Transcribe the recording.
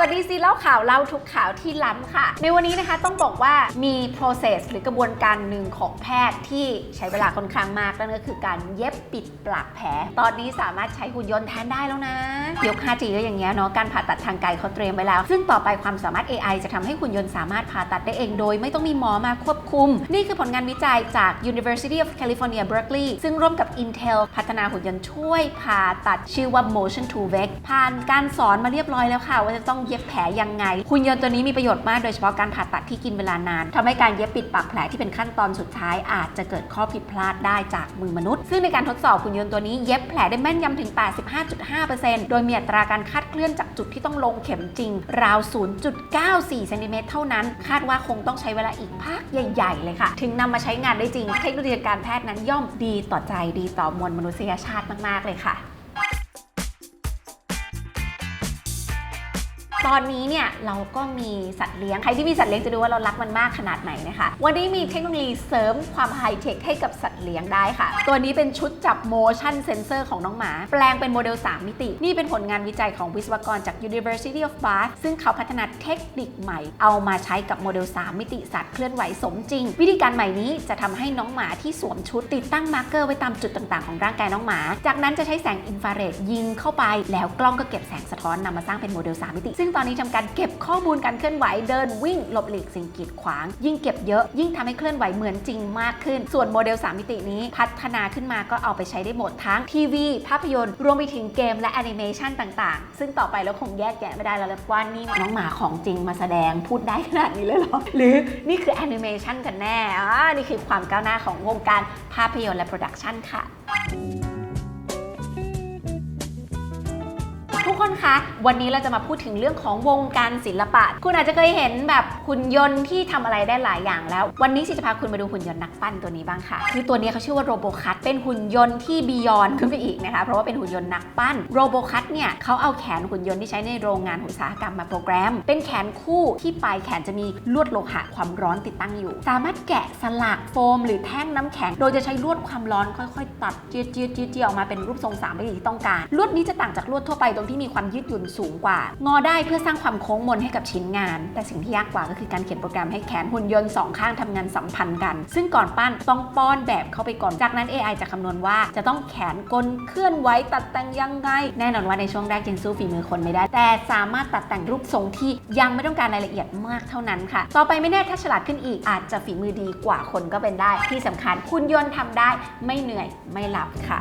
สวัสดีซีเล่าข่าวเล่าทุกข่าวที่ล้ำค่ะ ในวันนี้นะคะต้องบอกว่ามี process หรือกระบวนการหนึ่งของแพทย์ที่ใช้เวลาค่อนข้างมากนั่นก็คือการเย็บปิดปลักแผล ตอนนี้สามารถใช้หุ่นยนต์แทนได้แล้วนะ ยก 5G ก็อย่างเงี้ยเนาะการผ่าตัดทางไกลเขาเตรียมไว้แล้ว ซึ่งต่อไปความสามารถ AI จะทำให้หุ่นยนต์สามารถผ่าตัดได้เองโดย ไม่ต้องมีหมอมาควบคุม นี่คือผลงานวิจัยจาก University of California Berkeley ซึ่งร่วมกับ Intel พัฒนาหุ่นยนต์ช่วยผ่าตัดชื่อว่า Motion to Vex ผ่านการสอนมาเรียบร้อยแล้วค่ะว่าจะต้องเย็บแผลยังไงหุ่นยนต์ตัวนี้มีประโยชน์มากโดยเฉพาะการผ่าตัดที่กินเวลานานทำให้การเย็บปิดปากแผลที่เป็นขั้นตอนสุดท้าย อาจจะเกิดข้อผิดพลาดได้จากมือมนุษย์ ซึ่งในการทดสอบหุ่นยนต์ตัวนี้เย็บแผลได้แม่นยำถึง 85.5%โดยมีอัตราการคาดเคลื่อนจากจุดที่ต้องลงเข็มจริง ราว 0.94เซนติเมตรเท่านั้น คาดว่าคงต้องใช้เวลาอีกพักใหญ่ ๆ เลยค่ะ ถึงนำมาใช้งานได้จริง เทคโนโลยีการแพทย์นั้นย่อมดีต่อใจดีต่อมวลมนุษยชาติมากๆเลยค่ะ ตอนนี้เนี่ยเราก็มีสัตว์เลี้ยง ใครที่มีสัตว์เลี้ยงจะดูว่าเรารักมันมากขนาดไหนนะคะ วันนี้มีเทคโนโลยีเสริมความไฮเทคให้กับสัตว์เลี้ยงได้ค่ะ ตัวนี้เป็นชุดจับ motion sensor ของน้องหมา แปลงเป็นโมเดล 3 มิติ นี่เป็นผลงานวิจัยของวิศวกรจาก University of Bath ซึ่งเขาพัฒนาเทคนิคใหม่ เอามาใช้กับโมเดล 3 มิติสัตว์เคลื่อนไหวสมจริง วิธีการใหม่นี้จะทำให้น้องหมาที่สวมชุดติดตั้งมาร์กเกอร์ไว้ตามจุดต่างๆ ของร่างกายน้องหมา จากนั้นจะใช้แสงอินฟราเรดยิงเข้าไป แล้วกล้องก็เก็บแสงสะท้อนนำมาสร้างเป็นโมเดล 3 มิติ ซึ่งตอนนี้ทำการเก็บข้อมูลการเคลื่อนไหวเดินวิ่งหลบหลีกสิ่งกีดขวาง ยิ่งเก็บเยอะ ยิ่งทำให้เคลื่อนไหวเหมือนจริงมากขึ้น ส่วนโมเดล 3 มิตินี้พัฒนาขึ้นมาก็เอาไปใช้ได้หมดทั้งทีวี ภาพยนตร์ รวมไปถึงเกมและแอนิเมชันต่างๆ ซึ่งต่อไปเราคงแยกแยะไม่ได้แล้วและว่านี่น้องหมาของจริงมาแสดงพูดได้ขนาดนี้เลยเหรอ หรือนี่คือแอนิเมชันกันแน่อ่านี่คือความก้าวหน้าของวงการภาพยนตร์และโปรดักชันค่ะ ทุกคนคะ วันนี้เราจะมาพูดถึงเรื่องของวงการศิลปะ คุณอาจจะเคยเห็นแบบหุ่นยนต์ที่ทำอะไรได้หลายอย่างแล้ว วันนี้สิจะพาคุณมาดูหุ่นยนต์นักปั้นตัวนี้บ้างค่ะ คือตัวนี้เขาชื่อว่าโรโบคัตเป็นหุ่นยนต์ที่บียอนขึ้นไปอีกนะคะ เพราะว่าเป็นหุ่นยนต์นักปั้นโรโบคัตเนี่ยเขาเอาแขนหุ่นยนต์ที่ใช้ในโรงงานอุตสาหกรรมมาโปรแกรม เป็นแขนคู่ที่ปลายแขนจะมีลวดโลหะความร้อนติดตั้งอยู่ สามารถแกะสลักโฟม หรือแท่งน้ำแข็ง โดยจะใช้ลวดความร้อนค่อยๆ ตัดเจียดเจียดเจียดเจียดออกมาเป็นรูปทรงสามมิติที่ต้องการ ลวดนี้จะต่างจากลวดทั่วไปตรงที่มีความยืดหยุ่นสูงกว่า งอได้เพื่อสร้างความโค้งมนให้กับชิ้นงาน แต่สิ่งที่ยากกว่าก็คือการเขียนโปรแกรมให้แขนหุ่นยนต์สองข้างทำงานสัมพันธ์กัน ซึ่งก่อนปั้นต้องป้อนแบบเข้าไปก่อน จากนั้น AI จะคำนวณว่า จะต้องแขนกลเคลื่อนไหวตัดแต่งยังไง แน่นอนว่าในช่วงแรกยังสู้ฝีมือคนไม่ได้ แต่สามารถตัดแต่งรูปทรงที่ยังไม่ต้องการรายละเอียดมากเท่านั้นค่ะ ต่อไปไม่แน่ถ้าฉลาดขึ้นอีกอาจจะฝีมือดีกว่าคนก็เป็นได้ ที่สำคัญหุ่นยนต์ทำได้ไม่เหนื่อยไม่หลับค่ะ